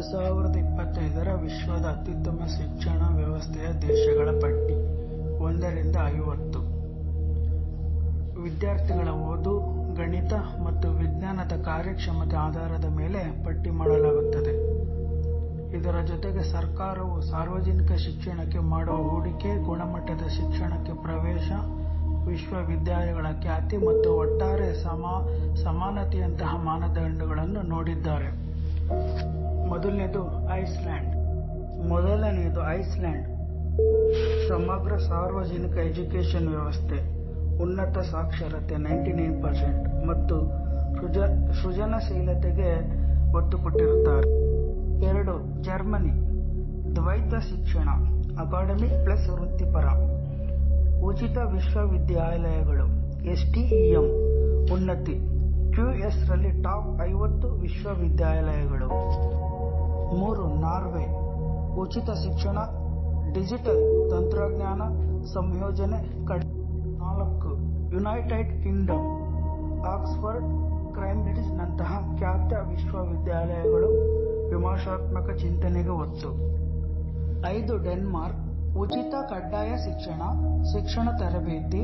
ಎರಡು ಸಾವಿರದ ಇಪ್ಪತ್ತೈದರ ವಿಶ್ವದ ಅತ್ಯುತ್ತಮ ಶಿಕ್ಷಣ ವ್ಯವಸ್ಥೆಯ ದೇಶಗಳ ಪಟ್ಟಿ, ಒಂದರಿಂದ ಐವತ್ತು. ವಿದ್ಯಾರ್ಥಿಗಳ ಓದು, ಗಣಿತ ಮತ್ತು ವಿಜ್ಞಾನದ ಕಾರ್ಯಕ್ಷಮತೆ ಆಧಾರದ ಮೇಲೆ ಪಟ್ಟಿ ಮಾಡಲಾಗುತ್ತದೆ. ಇದರ ಜೊತೆಗೆ ಸರ್ಕಾರವು ಸಾರ್ವಜನಿಕ ಶಿಕ್ಷಣಕ್ಕೆ ಮಾಡುವ ಹೂಡಿಕೆ, ಗುಣಮಟ್ಟದ ಶಿಕ್ಷಣಕ್ಕೆ ಪ್ರವೇಶ, ವಿಶ್ವವಿದ್ಯಾಲಯಗಳ ಖ್ಯಾತಿ ಮತ್ತು ಒಟ್ಟಾರೆ ಸಮಾನತೆಯಂತಹ ಮಾನದಂಡಗಳನ್ನು ನೋಡಿದ್ದಾರೆ. ಮೊದಲನೆಯದು ಐಸ್ಲ್ಯಾಂಡ್. ಮೊದಲನೆಯದು ಐಸ್ಲ್ಯಾಂಡ್. ಸಮಗ್ರ ಸಾರ್ವಜನಿಕ ಎಜುಕೇಶನ್ ವ್ಯವಸ್ಥೆ. ಉನ್ನತ ಸಾಕ್ಷರತೆ ನೈಂಟಿ ನೈನ್ ಪರ್ಸೆಂಟ್ ಮತ್ತು ಸೃಜನಶೀಲತೆಗೆ ಒತ್ತು ಕೊಟ್ಟಿರುತ್ತಾರೆ. ಎರಡು, ಜರ್ಮನಿ. ದ್ವೈತ ಶಿಕ್ಷಣ ಅಕಾಡೆಮಿಕ್ ಪ್ಲಸ್ ವೃತ್ತಿಪರ. ಉಚಿತ ವಿಶ್ವವಿದ್ಯಾಲಯಗಳು ಎಸ್ಟಿಇಎಂ ಉನ್ನತಿ. ಕ್ಯೂಎಸ್ ರಲ್ಲಿ ಟಾಪ್ ಐವತ್ತು ವಿಶ್ವವಿದ್ಯಾಲಯಗಳು. ಮೂರು ನಾರ್ವೆ, ಉಚಿತ ಶಿಕ್ಷಣ, ಡಿಜಿಟಲ್ ತಂತ್ರಜ್ಞಾನ ಸಂಯೋಜನೆ ಕಡಿಮೆ ನಾಲ್ಕು, ಯುನೈಟೆಡ್ ಕಿಂಗ್ಡಮ್, ಆಕ್ಸ್ಫರ್ಡ್ ಕ್ಯಾಂಬ್ರಿಡ್ಜ್ ನಂತಹ ಖ್ಯಾತ ವಿಶ್ವವಿದ್ಯಾಲಯಗಳು ವಿಮರ್ಶಾತ್ಮಕ ಚಿಂತನೆಗೆ ಒತ್ತು. ಐದು, ಡೆನ್ಮಾರ್ಕ್, ಉಚಿತ ಕಡ್ಡಾಯ ಶಿಕ್ಷಣ ಶಿಕ್ಷಣ ತರಬೇತಿ,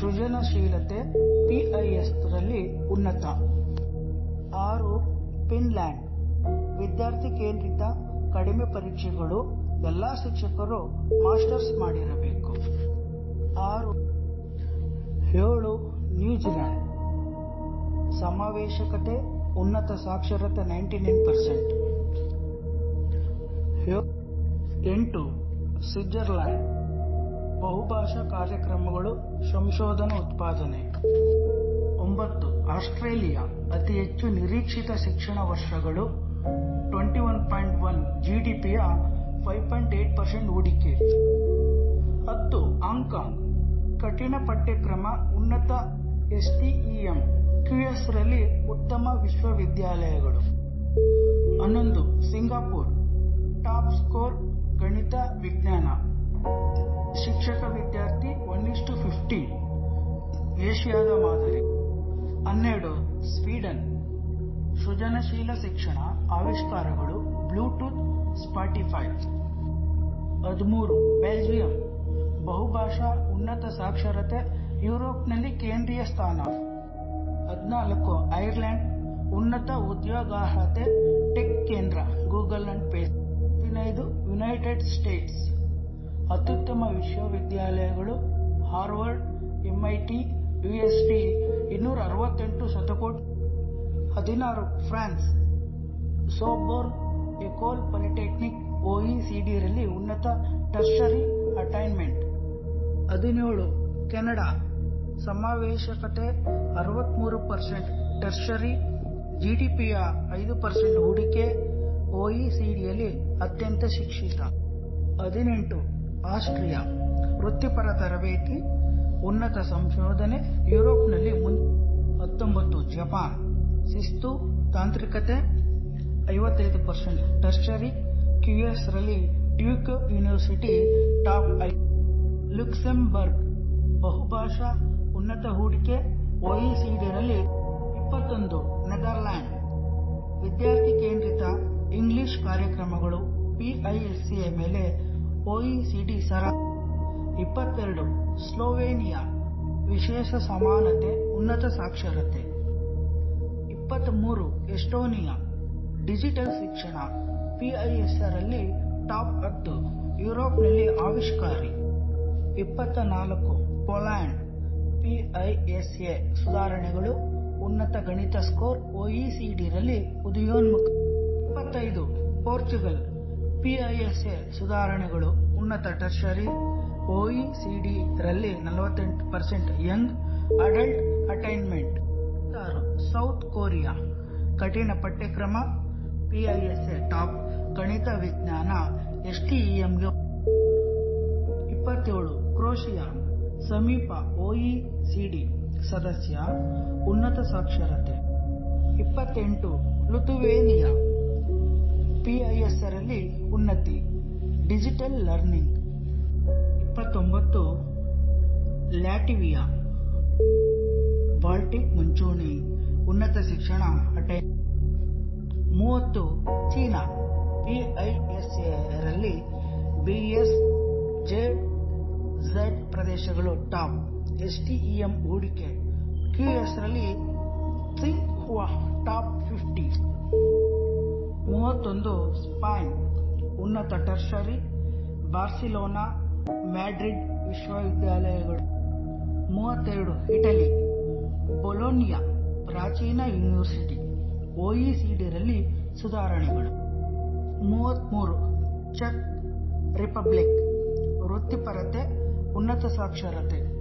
ಸೃಜನಶೀಲತೆ ಪಿಐಎಸ್ ರಲ್ಲಿ ಉನ್ನತ. ಆರು, ಫಿನ್ಲ್ಯಾಂಡ್ ವಿದ್ಯಾರ್ಥಿ ಕೇಂದ್ರಿತ ಕಡಿಮೆ ಪರೀಕ್ಷೆಗಳು ಎಲ್ಲಾ ಶಿಕ್ಷಕರು ಮಾಸ್ಟರ್ಸ್ ಮಾಡಿರಬೇಕು. ಆರು, ಏಳು ನ್ಯೂಜಿಲೆಂಡ್ ಸಮಾವೇಶಕತೆ ಉನ್ನತ ಸಾಕ್ಷರತೆ ನೈಂಟಿ ನೈನ್ ಪರ್ಸೆಂಟ್. ಎಂಟು, ಸ್ವಿಟ್ಜರ್ಲ್ಯಾಂಡ್. ಬಹುಭಾಷಾ ಕಾರ್ಯಕ್ರಮಗಳು ಸಂಶೋಧನಾ ಉತ್ಪಾದನೆ. ಒಂಬತ್ತು, ಆಸ್ಟ್ರೇಲಿಯಾ. ಅತಿ ಹೆಚ್ಚು ನಿರೀಕ್ಷಿತ ಶಿಕ್ಷಣ ವರ್ಷಗಳು ಜಿಡಿಪಿಯ ಪರ್ಸೆಂಟ್ ಹೂಡಿಕೆ. ಹತ್ತು ಹಾಂಗ್ಕಾಂಗ್ ಕಠಿಣ ಪಠ್ಯಕ್ರಮ, ಉನ್ನತ ಎಸ್ಟಿಇಎಂ ಎಂ ರಲ್ಲಿ ಉತ್ತಮ ವಿಶ್ವವಿದ್ಯಾಲಯಗಳು. ಹನ್ನೊಂದು, ಸಿಂಗಾಪುರ್, ಟಾಪ್ ಸ್ಕೋರ್ ಗಣಿತ ವಿಜ್ಞಾನ. ಶಿಕ್ಷಕ ವಿದ್ಯಾರ್ಥಿ ಒನ್ ಇಷ್ಟು ಫಿಫ್ಟೀನ್ ಏಷ್ಯಾದ ಮಾದರಿ. ಹನ್ನೆರಡು, ಸ್ವೀಡನ್, ಸೃಜನಶೀಲ ಶಿಕ್ಷಣ. ಆವಿಷ್ಕಾರಗಳು ಬ್ಲೂಟೂತ್, ಸ್ಪಾಟಿಫೈ. ಹದಿಮೂರು, ಬೆಲ್ಜಿಯಂ. ಬಹುಭಾಷಾ ಉನ್ನತ ಸಾಕ್ಷರತೆ ಯುರೋಪ್ನಲ್ಲಿ ಕೇಂದ್ರೀಯ ಸ್ಥಾನ. ಹದಿನಾಲ್ಕು, ಐರ್ಲೆಂಡ್. ಉನ್ನತ ಉದ್ಯೋಗಾರ್ಹತೆ ಟೆಕ್ ಕೇಂದ್ರ, ಗೂಗಲ್ ಅಂಡ್ ಪೇ. ಹದಿನೈದು, ಯುನೈಟೆಡ್ ಸ್ಟೇಟ್ಸ್. ಅತ್ಯುತ್ತಮ ವಿಶ್ವವಿದ್ಯಾಲಯಗಳು, ಹಾರ್ವರ್ಡ್ ಎಂಐಟಿ ಯುಎಸ್ಟಿ ಇನ್ನೂರ ಅರವತ್ತೆಂಟು ಶತಕೋಟಿ. ಹದಿನಾರು, ಫ್ರಾನ್ಸ್. ಸೋಬೋರ್ನ್ ಎಕೋಲ್, ಪಾಲಿಟೆಕ್ನಿಕ್ ಒಇಸಿಡಿ ರಲ್ಲಿ ಉನ್ನತ ಟರ್ಷರಿ ಅಟೈನ್ಮೆಂಟ್. ಹದಿನೇಳು, ಕೆನಡಾ. ಸಮಾವೇಶಕತೆ ಅರವತ್ಮೂರು ಪರ್ಸೆಂಟ್ ಟರ್ಷರಿ, ಜಿಡಿಪಿಯ ಐದು ಪರ್ಸೆಂಟ್ ಹೂಡಿಕೆ ಒಇಸಿಡಿಯಲ್ಲಿ ಅತ್ಯಂತ ಶಿಕ್ಷಿತ. ಹದಿನೆಂಟು, ಆಸ್ಟ್ರಿಯಾ. ವೃತ್ತಿಪರ ತರಬೇತಿ, ಉನ್ನತ ಸಂಶೋಧನೆ, ಯುರೋಪ್ನಲ್ಲಿ ಮುಂ ಹತ್ತೊಂಬತ್ತು, ಜಪಾನ್. ಶಿಸ್ತು, ತಾಂತ್ರಿಕತೆ ಐವತ್ತೈದು ಪರ್ಸೆಂಟ್. ಟರ್ಷರಿ, ಕ್ಯೂಎಸ್ ರಲ್ಲಿ ಡ್ಯೂಕ್ ಯೂನಿವರ್ಸಿಟಿ ಟಾಪ್ ಐ ಲುಕ್ಸೆಂಬರ್ಗ್ ಬಹುಭಾಷಾ ಉನ್ನತ ಹೂಡಿಕೆ ಒಇಸಿಡಿ ರಲ್ಲಿ ಇಪ್ಪತ್ತೊಂದು. ನೆದರ್ಲ್ಯಾಂಡ್. ವಿದ್ಯಾರ್ಥಿ ಕೇಂದ್ರಿತ ಇಂಗ್ಲಿಷ್ ಕಾರ್ಯಕ್ರಮಗಳು ಪಿಐಎಸ್ಸಿಯ ಮೇಲೆ ಒಇಸಿಡಿ ಸರ ಇಪ್ಪತ್ತೆರಡು. ಸ್ಲೋವೇನಿಯಾ. ವಿಶೇಷ ಸಮಾನತೆ, ಉನ್ನತ ಸಾಕ್ಷರತೆ. ಇಪ್ಪತ್ತ್ಮೂರು ಎಸ್ಟೋನಿಯಾ. ಡಿಜಿಟಲ್ ಶಿಕ್ಷಣ ಪಿಐಎಸ್ಆರಲ್ಲಿ ಟಾಪ್ ಹತ್ತು ಯುರೋಪ್ನಲ್ಲಿ ಆವಿಷ್ಕಾರಿ. ಇಪ್ಪತ್ತ ನಾಲ್ಕು ಪೋಲ್ಯಾಂಡ್. ಪಿಐಎಸ್ಎ ಸುಧಾರಣೆಗಳು, ಉನ್ನತ ಗಣಿತ ಸ್ಕೋರ್ ಒಇಸಿಡಿ ರಲ್ಲಿ ಉದಯೋನ್ಮುಖ. ಇಪ್ಪತ್ತೈದು, ಪೋರ್ಚುಗಲ್. ಪಿಐಎಸ್ಎ ಸುಧಾರಣೆಗಳು, ಉನ್ನತ ಟರ್ಷರಿ ಒಇಸಿಡಿ ರಲ್ಲಿ ನಲವತ್ತೆಂಟು percent young adult attainment. South Korea. ಕಠಿಣ ಪಠ್ಯಕ್ರಮ ಪಿಐಎಸ್ಎ ಟಾಪ್ ಗಣಿತ ವಿಜ್ಞಾನ ಎಸ್ಟಿಇಎಂಗೆ ಇಪ್ಪತ್ತೇಳು ಕ್ರೋಷಿಯಾ ಸಮೀಪ ಒಇಸಿಡಿ ಸದಸ್ಯ, ಉನ್ನತ ಸಾಕ್ಷರತೆ. ಇಪ್ಪತ್ತೆಂಟು ಲುತುವೇನಿಯಾ ಪಿಐಎಸ್ಆರಲ್ಲಿ ಉನ್ನತಿ, ಡಿಜಿಟಲ್ ಲರ್ನಿಂಗ್. ಇಪ್ಪತ್ತೊಂಬತ್ತು, ಲ್ಯಾಟಿವಿಯಾ, ಬಾಲ್ಟಿಕ್ ಮುಂಚೂಣಿ, ಉನ್ನತ ಶಿಕ್ಷಣ, ಅಟೈ ಮೂವತ್ತು China PISA BS Z Z ಪ್ರದೇಶಗಳು ಟಾಪ್, ಎಸ್ಟಿಇಎಂ ಹೂಡಿಕೆ ಕ್ಯೂಎಸ್ರಲ್ಲಿ ಥಿಂಕ್ ಹುವಾ ಟಾಪ್ ಫಿಫ್ಟಿ. ಮೂವತ್ತೊಂದು ಸ್ಪೈನ್, ಉನ್ನತ ಟರ್ಷರಿ, ಬಾರ್ಸಿಲೋನಾ, ಮ್ಯಾಡ್ರಿಡ್ ವಿಶ್ವವಿದ್ಯಾಲಯಗಳು. ಮೂವತ್ತೆರಡು ಇಟಲಿ, ಬೊಲೋನಿಯಾ, ಪ್ರಾಚೀನ ಯೂನಿವರ್ಸಿಟಿ. ಒಇಸಿಡಿ ರಲ್ಲಿ ಸುಧಾರಣೆಗಳು. ಮೂವತ್ಮೂರು, ಚೆಕ್ ರಿಪಬ್ಲಿಕ್, ವೃತ್ತಿಪರತೆ, ಉನ್ನತ ಸಾಕ್ಷರತೆ.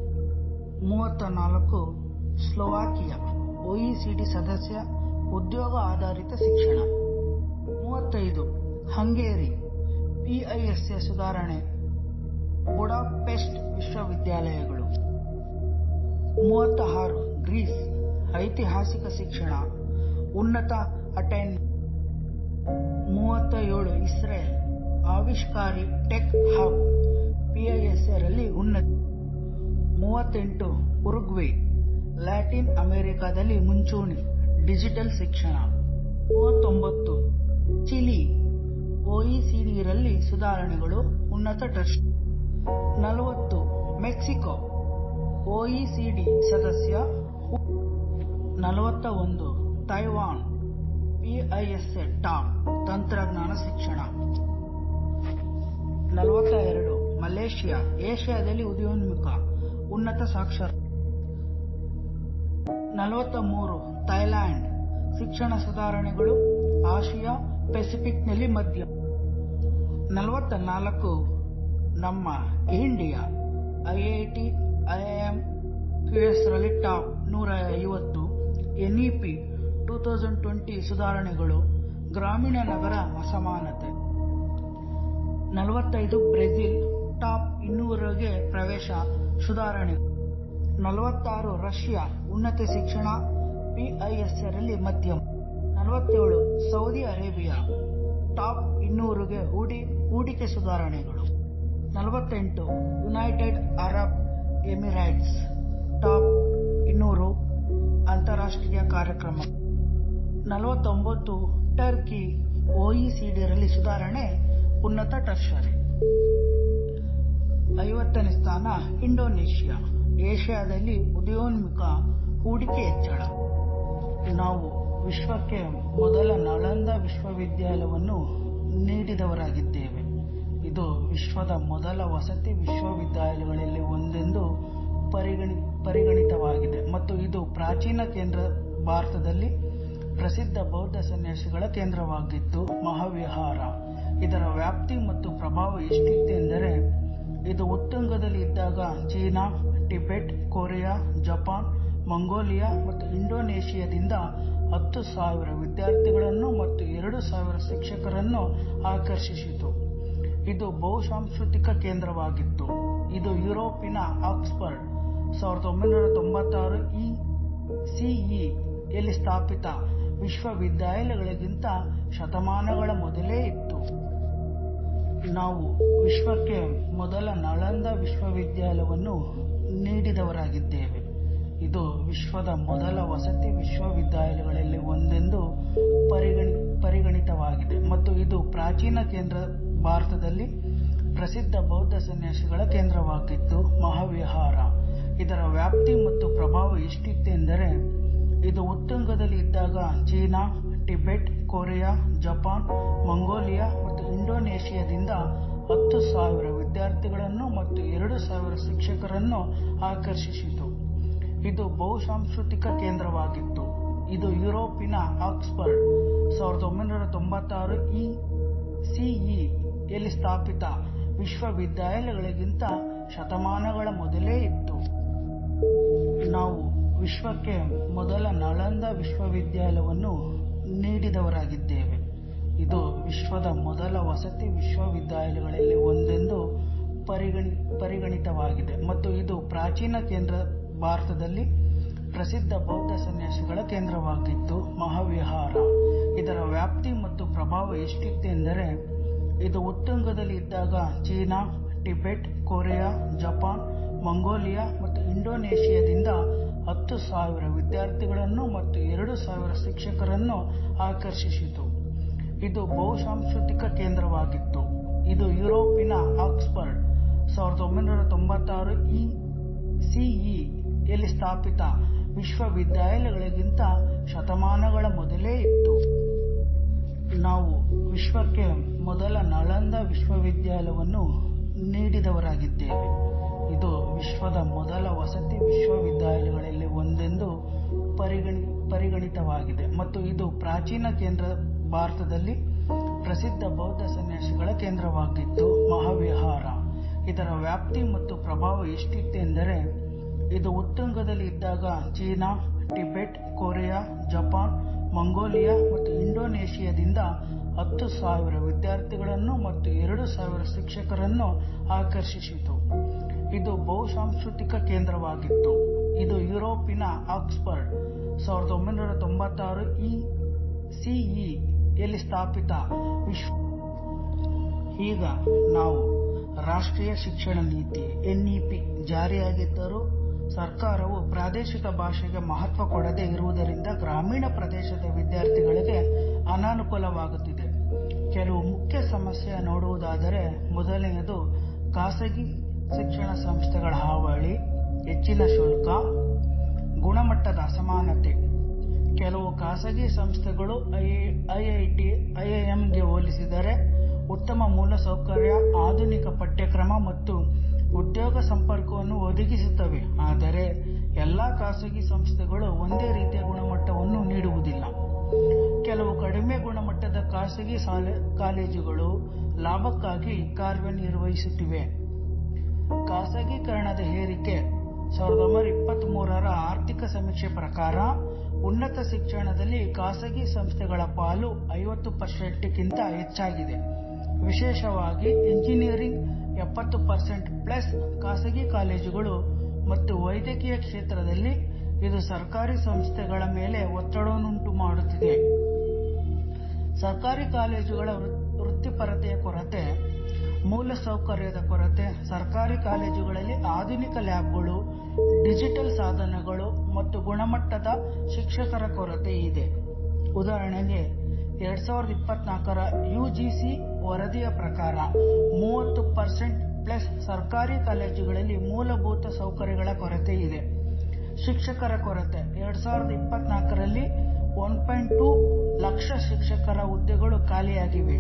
ಮೂವತ್ತ ನಾಲ್ಕು ಸ್ಲೋವಾಕಿಯಾ ಒಇಸಿಡಿ ಸದಸ್ಯ, ಉದ್ಯೋಗ ಆಧಾರಿತ ಶಿಕ್ಷಣ. ಮೂವತ್ತೈದು, ಹಂಗೇರಿ ಪಿಐಎಸ್ಎ ಸುಧಾರಣೆ, ಬುಡಾಪೆಸ್ಟ್ ವಿಶ್ವವಿದ್ಯಾಲಯಗಳು. ಮೂವತ್ತ ಆರು ಗ್ರೀಸ್, ಐತಿಹಾಸಿಕ ಶಿಕ್ಷಣ. ಉನ್ನತ ಅಟೆನ್ ಮೂವತ್ತ ಏಳು ಇಸ್ರೇಲ್ ಆವಿಷ್ಕಾರಿ ಟೆಕ್ ಹಬ್ ಪಿಐಎಸ್ಎ ಅಲ್ಲಿ ಉನ್ನತ ಮೂವತ್ತೆಂಟು ಉರುಗ್ವೆ ಲ್ಯಾಟಿನ್ ಅಮೆರಿಕಾದಲ್ಲಿ ಮುಂಚೂಣಿ ಡಿಜಿಟಲ್ ಶಿಕ್ಷಣ ಮೂವತ್ತೊಂಬತ್ತು ಚಿಲಿ ಓಇಸಿಡಿರಲ್ಲಿ ಸುಧಾರಣೆಗಳು ಉನ್ನತ ಟ್ರಸ್ಟ್ ನಲವತ್ತು ಮೆಕ್ಸಿಕೋ ಒಇಸಿಡಿ ಸದಸ್ಯ ನಲವತ್ತ ಒಂದು ತೈವಾನ್ ಪಿಐಎಸ್ಎ ಟಾಪ್ ತಂತ್ರಜ್ಞಾನ ಶಿಕ್ಷಣ ನಲವತ್ತ ಎರಡು ಮಲೇಷಿಯಾ, ಏಷ್ಯಾದಲ್ಲಿ ಉದಯೋನ್ಮುಖ, ಉನ್ನತ ಸಾಕ್ಷರ. ನಲವತ್ತ ಮೂರು ಥೈಲ್ಯಾಂಡ್ ಶಿಕ್ಷಣ ಸುಧಾರಣೆಗಳು ಆಶಿಯಾ ಪೆಸಿಫಿಕ್ನಲ್ಲಿ ಮಧ್ಯ. ನಲವತ್ತ ನಾಲ್ಕು ನಮ್ಮ ಇಂಡಿಯಾ ಐಐಟಿ ಐಐಎಂ ಕ್ಯೂಎಸ್ ರಲ್ಲಿ ಟಾಪ್ ನೂರ ಐವತ್ತು ಎನ್ಇಪಿ ಟೂ ತೌಸಂಡ್ ಟ್ವೆಂಟಿ ಸುಧಾರಣೆಗಳು ಗ್ರಾಮೀಣ ನಗರ ಅಸಮಾನತೆ. ನಲವತ್ತೈದು ಬ್ರೆಜಿಲ್ ಟಾಪ್ ಇನ್ನೂರಿಗೆ ಪ್ರವೇಶ ಸುಧಾರಣೆ. ನಲವತ್ತಾರು ರಷ್ಯಾ ಉನ್ನತ ಶಿಕ್ಷಣ ಪಿಐಎಸ್ಎ ರಲ್ಲಿ ಮಧ್ಯಮ. ನಲವತ್ತೇಳು ಸೌದಿ ಅರೇಬಿಯಾ ಟಾಪ್ ಇನ್ನೂರಿಗೆ ಹೂಡಿ ಹೂಡಿಕೆ ಸುಧಾರಣೆಗಳು. ನಲವತ್ತೆಂಟು ಯುನೈಟೆಡ್ ಅರಬ್ ಎಮಿರೇಟ್ಸ್ ಟಾಪ್ ಇನ್ನೂರು ಅಂತಾರಾಷ್ಟ್ರೀಯ ಕಾರ್ಯಕ್ರಮ. ನಲವತ್ತೊಂಬತ್ತು ಟರ್ಕಿ ಒಇಸಿಡಿ ರಲ್ಲಿ ಸುಧಾರಣೆ, ಉನ್ನತ ಟರ್ಷರಿ. ಐವತ್ತನೇ ಸ್ಥಾನ, ಇಂಡೋನೇಷ್ಯಾ. ಏಷ್ಯಾದಲ್ಲಿ ಉದಯೋನ್ಮುಖ ಹೂಡಿಕೆ ಹೆಚ್ಚಳ. ನಾವು ವಿಶ್ವಕ್ಕೆ ಮೊದಲ ನಳಂದ ವಿಶ್ವವಿದ್ಯಾಲಯವನ್ನು ನೀಡಿದವರಾಗಿದ್ದೇವೆ. ಇದು ವಿಶ್ವದ ಮೊದಲ ವಸತಿ ವಿಶ್ವವಿದ್ಯಾಲಯಗಳಲ್ಲಿ ಒಂದೆಂದು ಪರಿಗಣಿ, ಪರಿಗಣಿತವಾಗಿದೆ. ಮತ್ತು ಇದು ಪ್ರಾಚೀನ ಕೇಂದ್ರ ಭಾರತದಲ್ಲಿ ಪ್ರಸಿದ್ಧ ಬೌದ್ಧ ಸನ್ಯಾಸಿಗಳ ಕೇಂದ್ರವಾಗಿದ್ದು ಮಹಾವಿಹಾರ. ಇದರ ವ್ಯಾಪ್ತಿ ಮತ್ತು ಪ್ರಭಾವ ಎಷ್ಟಿತ್ತೆಂದರೆ ಇದು ಉತ್ತುಂಗದಲ್ಲಿ ಇದ್ದಾಗ China, Tibet, Korea, Japan, Mongolia ಮತ್ತು ಇಂಡೋನೇಷಿಯಾದಿಂದ ಹತ್ತು ಸಾವಿರ ವಿದ್ಯಾರ್ಥಿಗಳನ್ನು ಮತ್ತು ಎರಡು ಸಾವಿರ ಶಿಕ್ಷಕರನ್ನು ಆಕರ್ಷಿಸಿತು. ಇದು ಬಹುಸಾಂಸ್ಕೃತಿಕ ಕೇಂದ್ರವಾಗಿತ್ತು. ಇದು ಯುರೋಪಿನ ಆಕ್ಸ್ಫರ್ಡ್. ಸಾವಿರದ ಒಂಬೈನೂರ ತೊಂಬತ್ತಾರು ಸಿಇ ಯಲ್ಲಿ ಸ್ಥಾಪಿತ ವಿಶ್ವವಿದ್ಯಾಲಯಗಳಿಗಿಂತ ಶತಮಾನಗಳ ಮೊದಲೇ ಇತ್ತು. ನಾವು ವಿಶ್ವಕ್ಕೆ ಮೊದಲ ನಳಂದ ವಿಶ್ವವಿದ್ಯಾಲಯವನ್ನು ನೀಡಿದವರಾಗಿದ್ದೇವೆ. ಇದು ವಿಶ್ವದ ಮೊದಲ ವಸತಿ ವಿಶ್ವವಿದ್ಯಾಲಯಗಳಲ್ಲಿ ಒಂದೆಂದು ಪರಿಗಣಿ, ಪರಿಗಣಿತವಾಗಿದೆ. ಮತ್ತು ಇದು ಪ್ರಾಚೀನ ಕೇಂದ್ರ, ಭಾರತದಲ್ಲಿ ಪ್ರಸಿದ್ಧ ಬೌದ್ಧ ಸನ್ಯಾಸಿಗಳ ಕೇಂದ್ರವಾಗಿತ್ತು ಮಹಾವಿಹಾರ. ಇದರ ವ್ಯಾಪ್ತಿ ಮತ್ತು ಪ್ರಭಾವ ಎಷ್ಟಿತ್ತೆಂದರೆ ಇದು ಉತ್ತುಂಗದಲ್ಲಿ ಇದ್ದಾಗ China, Tibet, Korea, Japan, Mongolia ಮತ್ತು ಇಂಡೋನೇಷಿಯಾದಿಂದ ಹತ್ತು ಸಾವಿರ ವಿದ್ಯಾರ್ಥಿಗಳನ್ನು ಮತ್ತು ಎರಡು ಸಾವಿರ ಶಿಕ್ಷಕರನ್ನು ಆಕರ್ಷಿಸಿತು. ಇದು ಬಹುಸಾಂಸ್ಕೃತಿಕ ಕೇಂದ್ರವಾಗಿತ್ತು. ಇದು ಯುರೋಪಿನ ಆಕ್ಸ್ಫರ್ಡ್. ಸಾವಿರದ ಒಂಬೈನೂರ ತೊಂಬತ್ತಾರು ಸಿಇ ಯಲ್ಲಿ ಸ್ಥಾಪಿತ ವಿಶ್ವವಿದ್ಯಾಲಯಗಳಿಗಿಂತ ಶತಮಾನಗಳ ಮೊದಲೇ ಇತ್ತು. ನಾವು ವಿಶ್ವಕ್ಕೆ ಮೊದಲ ನಳಂದ ವಿಶ್ವವಿದ್ಯಾಲಯವನ್ನು ನೀಡಿದವರಾಗಿದ್ದೇವೆ. ಇದು ವಿಶ್ವದ ಮೊದಲ ವಸತಿ ವಿಶ್ವವಿದ್ಯಾಲಯಗಳಲ್ಲಿ ಒಂದೆಂದು ಪರಿಗಣಿ, ಪರಿಗಣಿತವಾಗಿದೆ. ಮತ್ತು ಇದು ಪ್ರಾಚೀನ ಕೇಂದ್ರ ಭಾರತದಲ್ಲಿ ಪ್ರಸಿದ್ಧ ಬೌದ್ಧ ಸನ್ಯಾಸಿಗಳ ಕೇಂದ್ರವಾಗಿತ್ತು ಮಹಾವಿಹಾರ. ಇದರ ವ್ಯಾಪ್ತಿ ಮತ್ತು ಪ್ರಭಾವ ಎಷ್ಟಿತ್ತೆಂದರೆ ಇದು ಉತ್ತುಂಗದಲ್ಲಿ ಇದ್ದಾಗ China, Tibet, Korea, Japan, Mongolia ಮತ್ತು ಇಂಡೋನೇಷಿಯಾದಿಂದ ಹತ್ತು ಸಾವಿರ ವಿದ್ಯಾರ್ಥಿಗಳನ್ನು ಮತ್ತು ಎರಡು ಸಾವಿರ ಶಿಕ್ಷಕರನ್ನು ಆಕರ್ಷಿಸಿತು. ಇದು ಬಹುಸಾಂಸ್ಕೃತಿಕ ಕೇಂದ್ರವಾಗಿತ್ತು. ಇದು ಯುರೋಪಿನ ಆಕ್ಸ್ಫರ್ಡ್. ಸಾವಿರದ ಒಂಬೈನೂರ ತೊಂಬತ್ತಾರು ಇ ಸಿಇ ಯಲ್ಲಿ ಸ್ಥಾಪಿತ ವಿಶ್ವವಿದ್ಯಾಲಯಗಳಿಗಿಂತ ಶತಮಾನಗಳ ಮೊದಲೇ ಇತ್ತು. ನಾವು ವಿಶ್ವಕ್ಕೆ ಮೊದಲ ನಳಂದ ವಿಶ್ವವಿದ್ಯಾಲಯವನ್ನು ನೀಡಿದವರಾಗಿದ್ದೇವೆ. ಇದು ವಿಶ್ವದ ಮೊದಲ ವಸತಿ ವಿಶ್ವವಿದ್ಯಾಲಯಗಳಲ್ಲಿ ಒಂದೆಂದು ಪರಿಗಣಿ, ಪರಿಗಣಿತವಾಗಿದೆ. ಮತ್ತು ಇದು ಪ್ರಾಚೀನ ಕೇಂದ್ರ ಭಾರತದಲ್ಲಿ ಪ್ರಸಿದ್ಧ ಬೌದ್ಧ ಸನ್ಯಾಸಿಗಳ ಕೇಂದ್ರವಾಗಿತ್ತು ಮಹಾವಿಹಾರ. ಇದರ ವ್ಯಾಪ್ತಿ ಮತ್ತು ಪ್ರಭಾವ ಎಷ್ಟಿತ್ತೆಂದರೆ ಇದು ಉತ್ತುಂಗದಲ್ಲಿ ಇದ್ದಾಗ China, Tibet, Korea, Japan, Mongolia ಮತ್ತು ಇಂಡೋನೇಷಿಯಾದಿಂದ ಹತ್ತು ಸಾವಿರ ವಿದ್ಯಾರ್ಥಿಗಳನ್ನು ಮತ್ತು ಎರಡು ಸಾವಿರ ಶಿಕ್ಷಕರನ್ನು ಆಕರ್ಷಿಸಿತು. ಇದು ಬಹುಸಾಂಸ್ಕೃತಿಕ ಕೇಂದ್ರವಾಗಿತ್ತು. ಇದು ಯುರೋಪಿನ ಆಕ್ಸ್ಫರ್ಡ್. ಸಾವಿರದ ಒಂಬೈನೂರ ತೊಂಬತ್ತಾರು ಸಿಇ ಯಲ್ಲಿ ಸ್ಥಾಪಿತ ವಿಶ್ವ ಈಗ ನಾವು ರಾಷ್ಟ್ರೀಯ ಶಿಕ್ಷಣ ನೀತಿ ಎನ್ಇಪಿ ಜಾರಿಯಾಗಿದ್ದರೂ ಸರ್ಕಾರವು ಪ್ರಾದೇಶಿಕ ಭಾಷೆಗೆ ಮಹತ್ವ ಕೊಡದೇ ಇರುವುದರಿಂದ ಗ್ರಾಮೀಣ ಪ್ರದೇಶದ ವಿದ್ಯಾರ್ಥಿಗಳಿಗೆ ಅನಾನುಕೂಲವಾಗುತ್ತಿದೆ. ಕೆಲವು ಮುಖ್ಯ ಸಮಸ್ಯೆ ನೋಡುವುದಾದರೆ, ಮೊದಲನೆಯದು ಖಾಸಗಿ ಶಿಕ್ಷಣ ಸಂಸ್ಥೆಗಳ ಹಾವಳಿ, ಹೆಚ್ಚಿನ ಶುಲ್ಕ, ಗುಣಮಟ್ಟದ ಅಸಮಾನತೆ. ಕೆಲವು ಖಾಸಗಿ ಸಂಸ್ಥೆಗಳು ಐಐಟಿ ಐಐಎಂಗೆ ಹೋಲಿಸಿದರೆ ಉತ್ತಮ ಮೂಲಸೌಕರ್ಯ, ಆಧುನಿಕ ಪಠ್ಯಕ್ರಮ ಮತ್ತು ಉದ್ಯೋಗ ಸಂಪರ್ಕವನ್ನು ಒದಗಿಸುತ್ತವೆ. ಆದರೆ ಎಲ್ಲಾ ಖಾಸಗಿ ಸಂಸ್ಥೆಗಳು ಒಂದೇ ರೀತಿಯ ಗುಣಮಟ್ಟವನ್ನು ನೀಡುವುದಿಲ್ಲ. ಕೆಲವು ಕಡಿಮೆ ಗುಣಮಟ್ಟದ ಖಾಸಗಿ ಕಾಲೇಜುಗಳು ಲಾಭಕ್ಕಾಗಿ ಕಾರ್ಯನಿರ್ವಹಿಸುತ್ತಿವೆ. ಖಾಸಗೀಕರಣದ ಹೇರಿಕೆ. ಸಾವಿರದ ಒಂಬೈನೂರ ಇಪ್ಪತ್ತ್ ಮೂರರ ಆರ್ಥಿಕ ಸಮೀಕ್ಷೆ ಪ್ರಕಾರ ಉನ್ನತ ಶಿಕ್ಷಣದಲ್ಲಿ ಖಾಸಗಿ ಸಂಸ್ಥೆಗಳ ಪಾಲು ಐವತ್ತು ಪರ್ಸೆಂಟ್ಗಿಂತ ಹೆಚ್ಚಾಗಿದೆ. ವಿಶೇಷವಾಗಿ ಎಂಜಿನಿಯರಿಂಗ್ ಎಪ್ಪತ್ತು ಪರ್ಸೆಂಟ್ ಪ್ಲಸ್ ಖಾಸಗಿ ಕಾಲೇಜುಗಳು ಮತ್ತು ವೈದ್ಯಕೀಯ ಕ್ಷೇತ್ರದಲ್ಲಿ ಇದು ಸರ್ಕಾರಿ ಸಂಸ್ಥೆಗಳ ಮೇಲೆ ಒತ್ತಡವನ್ನುಂಟು ಮಾಡುತ್ತಿದೆ. ಸರ್ಕಾರಿ ಕಾಲೇಜುಗಳ ವೃತ್ತಿಪರತೆಯ ಕೊರತೆ ಮೂಲಸೌಕರ್ಯದ ಕೊರತೆ ಸರ್ಕಾರಿ ಕಾಲೇಜುಗಳಲ್ಲಿ ಆಧುನಿಕ ಲ್ಯಾಬ್ಗಳು, ಡಿಜಿಟಲ್ ಸಾಧನಗಳು ಮತ್ತು ಗುಣಮಟ್ಟದ ಶಿಕ್ಷಕರ ಕೊರತೆ ಇದೆ. ಉದಾಹರಣೆಗೆ, ಎರಡ್ ಸಾವಿರದ ಇಪ್ಪತ್ನಾಲ್ಕರ ಯುಜಿಸಿ ವರದಿಯ ಪ್ರಕಾರ ಮೂವತ್ತು ಪರ್ಸೆಂಟ್ ಪ್ಲಸ್ ಸರ್ಕಾರಿ ಕಾಲೇಜುಗಳಲ್ಲಿ ಮೂಲಭೂತ ಸೌಕರ್ಯಗಳ ಕೊರತೆ ಇದೆ. ಶಿಕ್ಷಕರ ಕೊರತೆ, ಎರಡ್ ಸಾವಿರದ ಇಪ್ಪತ್ನಾಲ್ಕರಲ್ಲಿ ಒನ್ ಪಾಯಿಂಟ್ ಟು ಲಕ್ಷ ಶಿಕ್ಷಕರ ಹುದ್ದೆಗಳು ಖಾಲಿಯಾಗಿವೆ.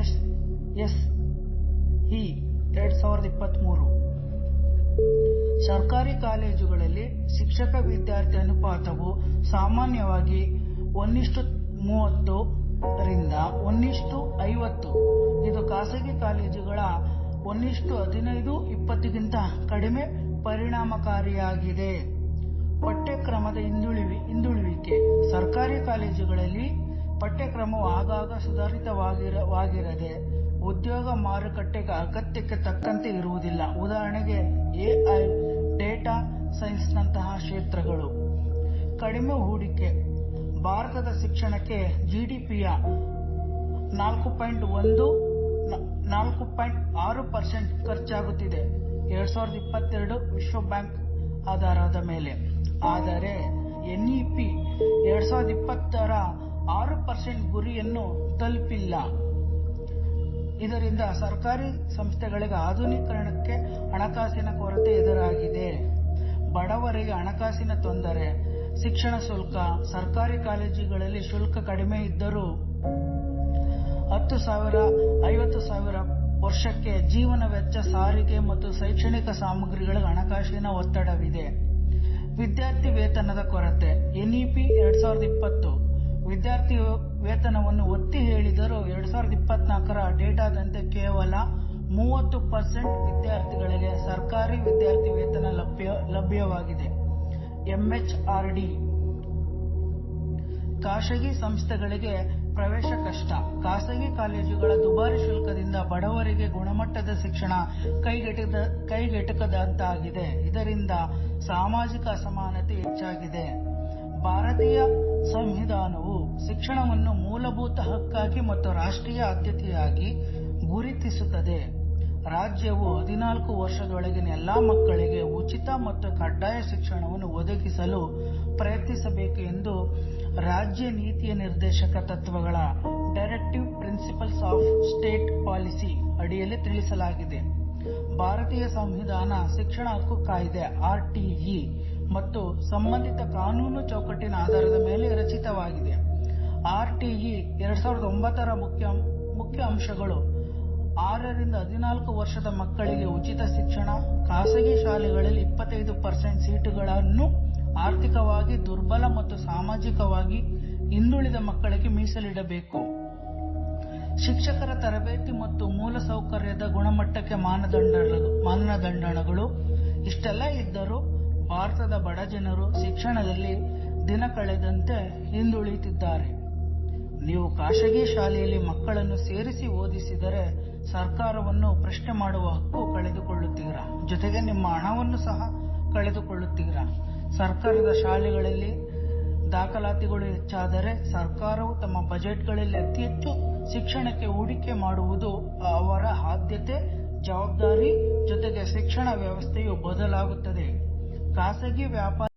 ಎಸ್ ಇ ಎರಡ್ ಸಾವಿರದ ಇಪ್ಪತ್ಮೂರು. ಸರ್ಕಾರಿ ಕಾಲೇಜುಗಳಲ್ಲಿ ಶಿಕ್ಷಕ ವಿದ್ಯಾರ್ಥಿ ಅನುಪಾತವು ಸಾಮಾನ್ಯವಾಗಿ ಒಂದಿಷ್ಟು ಮೂವತ್ತು ರಿಂದ ಒಂದಿಷ್ಟು ಐವತ್ತು. ಇದು ಖಾಸಗಿ ಕಾಲೇಜುಗಳ ಒಂದಿಷ್ಟು ಹದಿನೈದು, ಇಪ್ಪತ್ತಕ್ಕಿಂತ ಕಡಿಮೆ ಪರಿಣಾಮಕಾರಿಯಾಗಿದೆ. ಪಠ್ಯಕ್ರಮದ ಹಿಂದುಳಿವಿ, ಹಿಂದುಳಿವಿಕೆ. ಸರ್ಕಾರಿ ಕಾಲೇಜುಗಳಲ್ಲಿ ಪಠ್ಯಕ್ರಮವು ಆಗಾಗ ಸುಧಾರಿತವಾಗಿರದೆ ಉದ್ಯೋಗ ಮಾರುಕಟ್ಟೆಗೆ ಅಗತ್ಯಕ್ಕೆ ತಕ್ಕಂತೆ ಇರುವುದಿಲ್ಲ. ಉದಾಹರಣೆಗೆ ಎಐ ಡೇಟಾ ಸೈನ್ಸ್ನಂತಹ ಕ್ಷೇತ್ರಗಳು. ಕಡಿಮೆ ಹೂಡಿಕೆ. ಭಾರತದ ಶಿಕ್ಷಣಕ್ಕೆ ಜಿಡಿಪಿಯ ನಾಲ್ಕು ಪಾಯಿಂಟ್ ಒಂದು, ನಾಲ್ಕು ಪಾಯಿಂಟ್ ಆರು ಪರ್ಸೆಂಟ್ ಖರ್ಚಾಗುತ್ತಿದೆ. ಎರಡ್ ಸಾವಿರದ ಇಪ್ಪತ್ತೆರಡು ವಿಶ್ವ ಬ್ಯಾಂಕ್ ಆಧಾರದ ಮೇಲೆ. ಆದರೆ ಎನ್ಇಪಿ ಎರಡ್ ಸಾವಿರದ ಇಪ್ಪತ್ತರ ಆರು ಪರ್ಸೆಂಟ್ ಗುರಿಯನ್ನು ತಲುಪಿಲ್ಲ. ಇದರಿಂದ ಸರ್ಕಾರಿ ಸಂಸ್ಥೆಗಳಿಗೆ ಆಧುನೀಕರಣಕ್ಕೆ ಹಣಕಾಸಿನ ಕೊರತೆ ಎದುರಾಗಿದೆ. ಬಡವರಿಗೆ ಹಣಕಾಸಿನ ತೊಂದರೆ, ಶಿಕ್ಷಣ ಶುಲ್ಕ, ಸರ್ಕಾರಿ ಕಾಲೇಜುಗಳಲ್ಲಿ ಶುಲ್ಕ ಕಡಿಮೆ ಇದ್ದರೂ ಹತ್ತು ಸಾವಿರ, ಐವತ್ತು ಸಾವಿರ ವರ್ಷಕ್ಕೆ ಜೀವನ ವೆಚ್ಚ ಸಾರಿಗೆ ಮತ್ತು ಶೈಕ್ಷಣಿಕ ಸಾಮಗ್ರಿಗಳಿಗೆ ಹಣಕಾಸಿನ ಒತ್ತಡವಿದೆ. ವಿದ್ಯಾರ್ಥಿ ವೇತನದ ಕೊರತೆ, ಎನ್ಇಪಿ ಎರಡ್ ಸಾವಿರದ ಇಪ್ಪತ್ತು. ವಿದ್ಯಾರ್ಥಿ ವೇತನವನ್ನು ಒತ್ತಿ ಹೇಳಿದರೂ ಎರಡ್ ಸಾವಿರದ ಇಪ್ಪತ್ನಾಲ್ಕರ ಡೇಟಾದಂತೆ ಕೇವಲ ಮೂವತ್ತು ಪರ್ಸೆಂಟ್ ವಿದ್ಯಾರ್ಥಿಗಳಿಗೆ ಸರ್ಕಾರಿ ವಿದ್ಯಾರ್ಥಿ ವೇತನ ಲಭ್ಯ, ಲಭ್ಯವಾಗಿದೆ. ಎಂಎಚ್ಆರ್ಡಿ. ಖಾಸಗಿ ಸಂಸ್ಥೆಗಳಿಗೆ ಪ್ರವೇಶ ಕಷ್ಟ. ಖಾಸಗಿ ಕಾಲೇಜುಗಳ ದುಬಾರಿ ಶುಲ್ಕದಿಂದ ಬಡವರಿಗೆ ಗುಣಮಟ್ಟದ ಶಿಕ್ಷಣ ಕೈಗೆಟಕದ ಕೈಗೆಟಕದಂತಾಗಿದೆ. ಇದರಿಂದ ಸಾಮಾಜಿಕ ಅಸಮಾನತೆ ಹೆಚ್ಚಾಗಿದೆ. ಭಾರತೀಯ ಸಂವಿಧಾನವು ಶಿಕ್ಷಣವನ್ನು ಮೂಲಭೂತ ಹಕ್ಕಾಗಿ ಮತ್ತು ರಾಷ್ಟ್ರೀಯ ಆದ್ಯತೆಯಾಗಿ ಗುರುತಿಸುತ್ತದೆ. ರಾಜ್ಯವು ಹದಿನಾಲ್ಕು ವರ್ಷದೊಳಗಿನ ಎಲ್ಲಾ ಮಕ್ಕಳಿಗೆ ಉಚಿತ ಮತ್ತು ಕಡ್ಡಾಯ ಶಿಕ್ಷಣವನ್ನು ಒದಗಿಸಲು ಪ್ರಯತ್ನಿಸಬೇಕು ಎಂದು ರಾಜ್ಯ ನೀತಿಯ ನಿರ್ದೇಶಕ ತತ್ವಗಳ directive principles of state policy ಅಡಿಯಲ್ಲಿ ತಿಳಿಸಲಾಗಿದೆ. ಭಾರತೀಯ ಸಂವಿಧಾನ ಶಿಕ್ಷಣ ಹಕ್ಕು ಕಾಯ್ದೆ ಆರ್ಟಿಇ ಮತ್ತು ಸಂಬಂಧಿತ ಕಾನೂನು ಚೌಕಟ್ಟಿನ ಆಧಾರದ ಮೇಲೆ ರಚಿತವಾಗಿದೆ. ಆರ್ಟಿಇ ಎರಡ್ ಸಾವಿರದ ಒಂಬತ್ತರ ಮುಖ್ಯ ಮುಖ್ಯ ಅಂಶಗಳು. ಆರರಿಂದ ಹದಿನಾಲ್ಕು ವರ್ಷದ ಮಕ್ಕಳಿಗೆ ಉಚಿತ ಶಿಕ್ಷಣ, ಖಾಸಗಿ ಶಾಲೆಗಳಲ್ಲಿ ಇಪ್ಪತ್ತೈದು ಪರ್ಸೆಂಟ್ ಸೀಟುಗಳನ್ನು ಆರ್ಥಿಕವಾಗಿ ದುರ್ಬಲ ಮತ್ತು ಸಾಮಾಜಿಕವಾಗಿ ಹಿಂದುಳಿದ ಮಕ್ಕಳಿಗೆ ಮೀಸಲಿಡಬೇಕು. ಶಿಕ್ಷಕರ ತರಬೇತಿ ಮತ್ತು ಮೂಲಸೌಕರ್ಯದ ಗುಣಮಟ್ಟಕ್ಕೆ ಮಾನದಂಡಗಳು ಇಷ್ಟೆಲ್ಲ ಇದ್ದರೂ ಭಾರತದ ಬಡ ಜನರು ಶಿಕ್ಷಣದಲ್ಲಿ ದಿನ ಕಳೆದಂತೆ ಹಿಂದುಳಿಯುತ್ತಿದ್ದಾರೆ. ನೀವು ಖಾಸಗಿ ಶಾಲೆಯಲ್ಲಿ ಮಕ್ಕಳನ್ನು ಸೇರಿಸಿ ಓದಿಸಿದರೆ ಸರ್ಕಾರವನ್ನು ಪ್ರಶ್ನೆ ಮಾಡುವ ಹಕ್ಕು ಕಳೆದುಕೊಳ್ಳುತ್ತೀರಾ? ಜೊತೆಗೆ ನಿಮ್ಮ ಹಣವನ್ನು ಸಹ ಕಳೆದುಕೊಳ್ಳುತ್ತೀರಾ? ಸರ್ಕಾರದ ಶಾಲೆಗಳಲ್ಲಿ ದಾಖಲಾತಿಗಳು ಹೆಚ್ಚಾದರೆ ಸರ್ಕಾರವು ತಮ್ಮ ಬಜೆಟ್ಗಳಲ್ಲಿ ಅತಿ ಹೆಚ್ಚು ಶಿಕ್ಷಣಕ್ಕೆ ಹೂಡಿಕೆ ಮಾಡುವುದು ಅವರ ಆದ್ಯತೆ, ಜವಾಬ್ದಾರಿ, ಜೊತೆಗೆ ಶಿಕ್ಷಣ ವ್ಯವಸ್ಥೆಯು ಬದಲಾಗುತ್ತದೆ. ಖಾಸಗಿ ವ್ಯಾಪಾರ